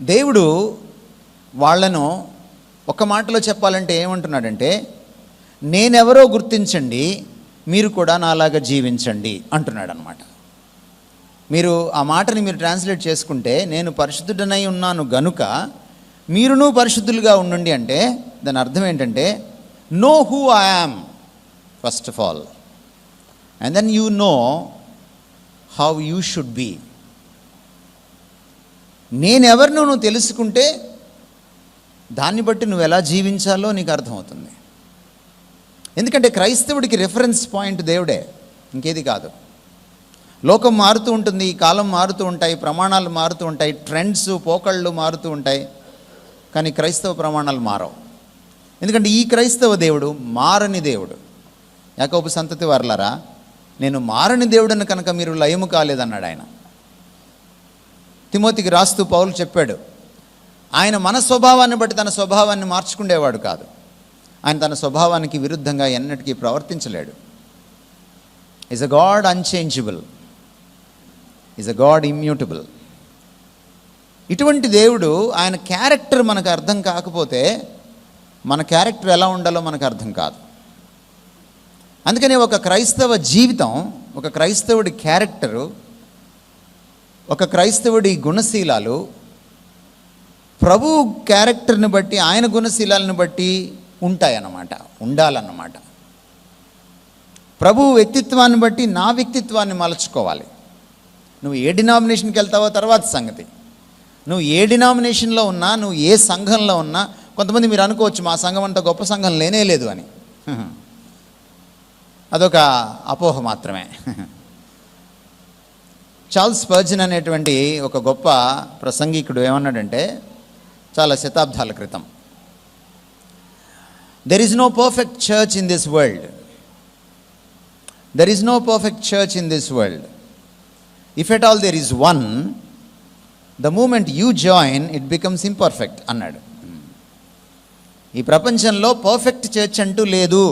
దేవుడు వాళ్ళను ఒక మాటలో చెప్పాలంటే ఏమంటున్నాడంటే నేనెవరో గుర్తించండి మీరు కూడా నాలాగా జీవించండి అంటున్నాడు అనమాట మీరు ఆ మాటని మీరు ట్రాన్స్లేట్ చేసుకుంటే నేను పరిశుద్ధుడనై ఉన్నాను గనుక మీరును పరిశుద్ధులుగా ఉండండి అంటే దాని అర్థం ఏంటంటే know who I am first of all and then you know how you should be నేనెవరినో నువ్వు తెలుసుకుంటే దాన్ని బట్టి నువ్వు ఎలా జీవించాలో నీకు అర్థమవుతుంది. ఎందుకంటే క్రైస్తవుడికి రిఫరెన్స్ పాయింట్ దేవుడే ఇంకేది కాదు. లోకం మారుతూ ఉంటుంది కాలం మారుతూ ఉంటాయి ప్రమాణాలు మారుతూ ఉంటాయి ట్రెండ్స్ పోకళ్ళు మారుతూ ఉంటాయి కానీ క్రైస్తవ ప్రమాణాలు మారవు. ఎందుకంటే ఈ క్రైస్తవ దేవుడు మారని దేవుడు. యాకోబు సంతతి వర్లరా నేను మారని దేవుడని కనుక మీరు లయము కాలేదన్నాడు ఆయన. తిమోతికి రాస్తూ పౌలు చెప్పాడు ఆయన మన స్వభావాన్ని బట్టి తన స్వభావాన్ని మార్చుకునేవాడు కాదు. ఆయన తన స్వభావానికి విరుద్ధంగా ఎన్నటికీ ప్రవర్తించలేడు. Is a God unchangeable is a God immutable ఇటువంటి దేవుడు ఆయన క్యారెక్టర్ మనకు అర్థం కాకపోతే మన క్యారెక్టర్ ఎలా ఉండాలో మనకు అర్థం కాదు. అందుకని ఒక క్రైస్తవ జీవితం ఒక క్రైస్తవుడి క్యారెక్టరు ఒక క్రైస్తవుడి గుణశీలాలు ప్రభు క్యారెక్టర్ని బట్టి ఆయన గుణశీలాలను బట్టి ఉంటాయన్నమాట ఉండాలన్నమాట. ప్రభు వ్యక్తిత్వాన్ని బట్టి నా వ్యక్తిత్వాన్ని మలచుకోవాలి. నువ్వు ఏ డినామినేషన్కి వెళ్తావో తర్వాత సంగతి. నువ్వు ఏ డినామినేషన్లో ఉన్నా నువ్వు ఏ సంఘంలో ఉన్నా కొంతమంది మీరు అనుకోవచ్చు మా సంఘం అంత గొప్ప సంఘం లేనే లేదు అని. అదొక అపోహ మాత్రమే. చార్ల్స్ పర్జన్ అనేటువంటి ఒక గొప్ప ప్రసంగికుడు ఏమన్నాడంటే చాలా శతాబ్దాల క్రితం. There is no perfect church in this world there is no perfect church in this world if at all there is one the moment you join it becomes imperfect అన్నాడు. ఈ ప్రపంచంలో పర్ఫెక్ట్ చర్చ్ అంటూ లేదు.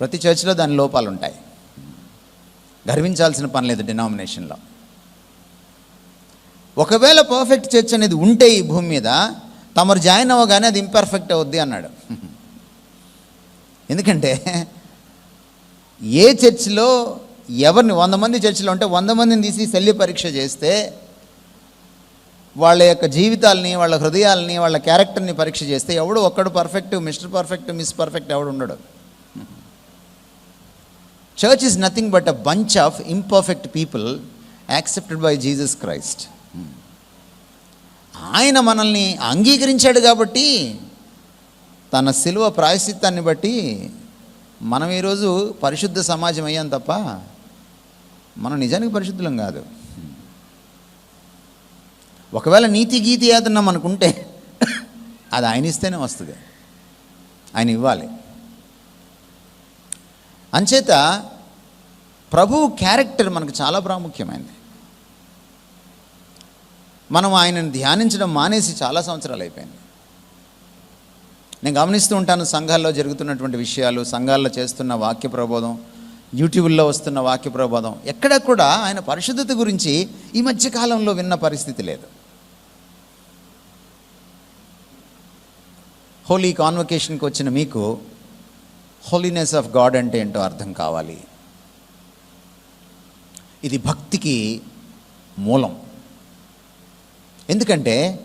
ప్రతి చర్చ్లో దాని లోపాలు ఉంటాయి గర్వించాల్సిన పని లేదు డినామినేషన్లో. ఒకవేళ పర్ఫెక్ట్ చర్చ్ అనేది ఉంటే ఈ భూమి మీద తమరు జాయిన్ అవ్వగానే అది ఇంపర్ఫెక్ట్ అవుద్ది అన్నాడు. ఎందుకంటే ఏ చర్చిలో ఎవరిని వంద మంది చర్చిలో ఉంటే వంద మందిని తీసి శల్య పరీక్ష చేస్తే వాళ్ళ యొక్క జీవితాలని వాళ్ళ హృదయాలని వాళ్ళ క్యారెక్టర్ని పరీక్ష చేస్తే ఎవడు ఒక్కడు perfect mister perfect miss perfect ఎవడు ఉండడు. Church is nothing but a bunch of imperfect people accepted by Jesus Christ ఆయన మనల్ని అంగీకరించాడు కాబట్టి తన శిలువ ప్రాయశ్చిత్తాన్ని బట్టి మనం ఈరోజు పరిశుద్ధ సమాజం అయ్యాం తప్ప మనం నిజానికి పరిశుద్ధులం కాదు. ఒకవేళ నీతి గీతి ఏదన్నా అనుకుంటే అది ఆయన ఇస్తేనే వస్తుంది. ఆయన ఇవ్వాలి. అంచేత ప్రభువు క్యారెక్టర్ మనకు చాలా ప్రాముఖ్యమైనది మనం ఆయనను ధ్యానించడం మానేసి చాలా సంవత్సరాలు అయిపోయింది. నేను గమనిస్తూ ఉంటాను సంఘాల్లో జరుగుతున్నటువంటి విషయాలు సంఘాల్లో చేస్తున్న వాక్య ప్రబోధం యూట్యూబ్లో వస్తున్న వాక్య ప్రబోధం. ఎక్కడ కూడా ఆయన పరిశుద్ధత గురించి ఈ మధ్య కాలంలో విన్న పరిస్థితి లేదు. హోలీ కాన్వకేషన్కి వచ్చిన మీకు హోలీనెస్ ఆఫ్ గాడ్ అంటే ఏంటో అర్థం కావాలి. ఇది భక్తికి మూలం. ఎందుకంటే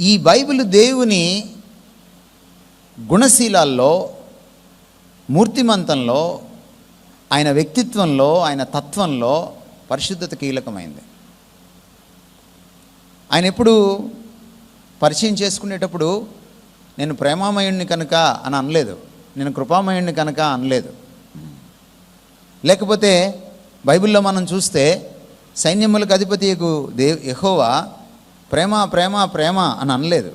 ఈ బైబిల్ దేవుని గుణశీలాల్లో మూర్తిమంతంలో ఆయన వ్యక్తిత్వంలో ఆయన తత్వంలో పరిశుద్ధత కీలకమైంది. ఆయన ఎప్పుడు పరిచయం చేసుకునేటప్పుడు నేను ప్రేమామయుణ్ణి కనుక అని అనలేదు. నేను కృపామయుణ్ణి కనుక అనలేదు. లేకపోతే బైబిల్లో మనం చూస్తే సైన్యములకు అధిపతియకు దేవ్ యహోవా ప్రేమ ప్రేమ ప్రేమ అని అనలేదు.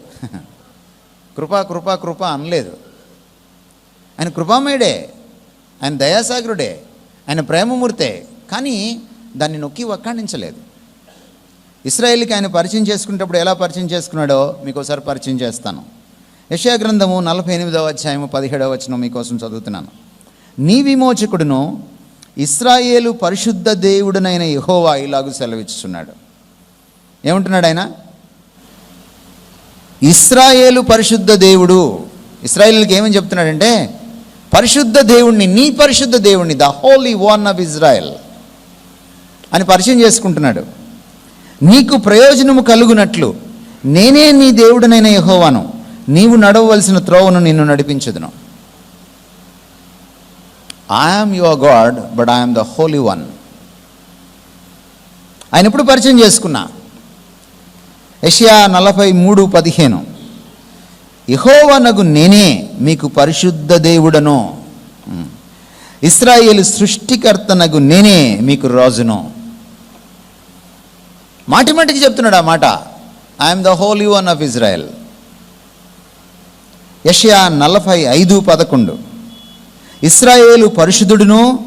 కృపా కృపా కృప అనలేదు. ఆయన కృపామయుడే ఆయన దయాసాగరుడే ఆయన ప్రేమమూర్తే కానీ దాన్ని నొక్కి వక్కాణించలేదు. ఇస్రాయేల్కి ఆయన పరిచయం చేసుకునేటప్పుడు ఎలా పరిచయం చేసుకున్నాడో మీకు ఒకసారి పరిచయం చేస్తాను. యశాగ్రంథము నలభై ఎనిమిదవ అధ్యాయము పదిహేడవ వచనం మీకోసం చదువుతున్నాను. నీ విమోచకుడును ఇస్రాయేలు పరిశుద్ధ దేవుడునైన యహోవా ఇలాగు సెలవిస్తున్నాడు ఏమంటున్నాడు ఆయన? ఇస్రాయేలు పరిశుద్ధ దేవుడు. ఇస్రాయేల్కి ఏమని చెప్తున్నాడంటే పరిశుద్ధ దేవుణ్ణి నీ పరిశుద్ధ దేవుణ్ణి the holy one of Israel అని పరిచయం చేసుకుంటున్నాడు. నీకు ప్రయోజనము కలుగునట్లు నేనే నీ దేవుడనైన యహోవాను నీవు నడవవలసిన త్రోవను నిన్ను నడిపించదును. I'm your God but I'm the holy one ఆయన ఎప్పుడు పరిచయం చేసుకున్నా? యషయా నలభై మూడు పదిహేను. యహోవనగు నేనే మీకు పరిశుద్ధ దేవుడను. ఇస్రాయేల్ సృష్టికర్తనకు సృష్టికర్తనగు నేనే మీకు రాజును. మాటి మాటికి చెప్తున్నాడు ఆ మాట. I'm the holy one of Israel యషయా నలభై ఐదు పదకొండు. ఇస్రాయేలు పరిశుద్ధుడును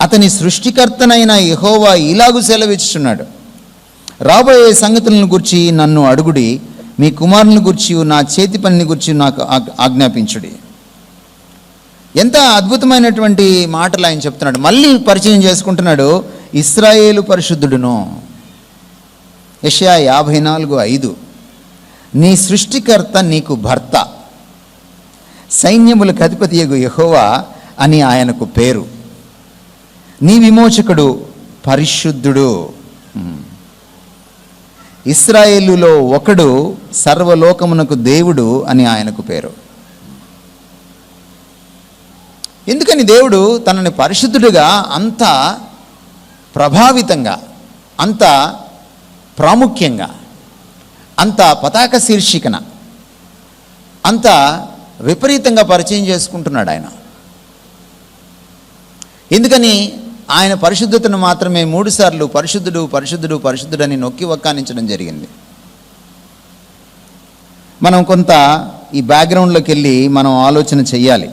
అతని సృష్టికర్తనైన యహోవా ఇలాగు సెలవిచ్చుచున్నాడు. రాబోయే సంగతులను గురించి నన్ను అడుగుడి మీ కుమారుని గురించి నా చేతి పనిని గురించి నాకు ఆజ్ఞాపించుడి. ఎంత అద్భుతమైనటువంటి మాటలు ఆయన చెప్తున్నాడు. మళ్ళీ పరిచయం చేసుకుంటున్నాడు ఇస్రాయేలు పరిశుద్ధుడును. యషయా యాభై నాలుగు ఐదు. నీ సృష్టికర్త నీకు భర్త. సైన్యములకు అధిపతియగు యెహోవా అని ఆయనకు పేరు. నీ విమోచకుడు పరిశుద్ధుడు. ఇస్రాయేలులో ఒకడు సర్వలోకమునకు దేవుడు అని ఆయనకు పేరు. ఎందుకని దేవుడు తనని పరిశుద్ధుడిగా అంత ప్రభావితంగా అంత ప్రాముఖ్యంగా అంత పతాక శీర్షికన అంత విపరీతంగా పరిచయం చేసుకుంటున్నాడు ఆయన. ఎందుకని? ఆయన పరిశుద్ధతను మాత్రమే మూడుసార్లు పరిశుద్ధుడు పరిశుద్ధుడు పరిశుద్ధుడు అని నొక్కి వక్కానించడం జరిగింది. మనం కొంత ఈ బ్యాక్గ్రౌండ్లోకి వెళ్ళి మనం ఆలోచన చెయ్యాలి.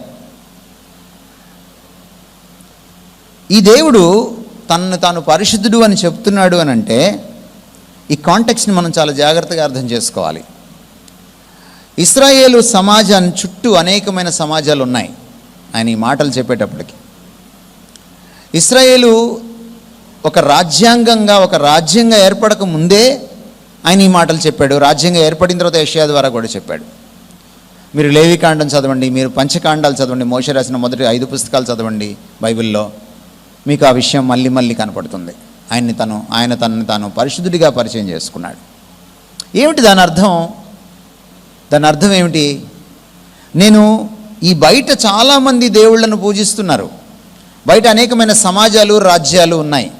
ఈ దేవుడు తనను తాను పరిశుద్ధుడు అని చెప్తున్నాడు అని అంటే ఈ కాంటెక్స్ని మనం చాలా జాగ్రత్తగా అర్థం చేసుకోవాలి. ఇస్రాయేలు సమాజాన్ని చుట్టూ అనేకమైన సమాజాలు ఉన్నాయి. ఆయన ఈ మాటలు చెప్పేటప్పటికి. ఇస్రాయేలు ఒక రాజ్యాంగంగా ఒక రాజ్యంగా ఏర్పడక ముందే ఆయన ఈ మాటలు చెప్పాడు. రాజ్యంగా ఏర్పడిన తర్వాత ఏషియా ద్వారా కూడా చెప్పాడు. మీరు లేవికాండం చదవండి మీరు పంచకాండాలు చదవండి మోష రాసిన మొదటి ఐదు పుస్తకాలు చదవండి బైబిల్లో. మీకు ఆ విషయం మళ్ళీ మళ్ళీ కనపడుతుంది. ఆయన్ని తను ఆయన తనని తాను పరిశుద్ధుడిగా పరిచయం చేసుకున్నాడు. ఏమిటి దాని అర్థం? దాని అర్థం ఏమిటి? నేను ఈ బయట చాలామంది దేవుళ్ళను పూజిస్తున్నారు. బయట అనేకమైన సమాజాలు రాజ్యాలు ఉన్నాయి.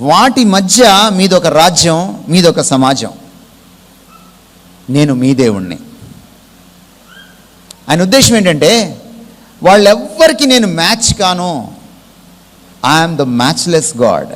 వాటి మధ్య మీదొక రాజ్యం మీదొక సమాజం. నేను మీ దేవుణ్ణి. ఆయన ఉద్దేశం ఏంటంటే వాళ్ళెవ్వరికి నేను మ్యాచ్ కాను. I'm the matchless God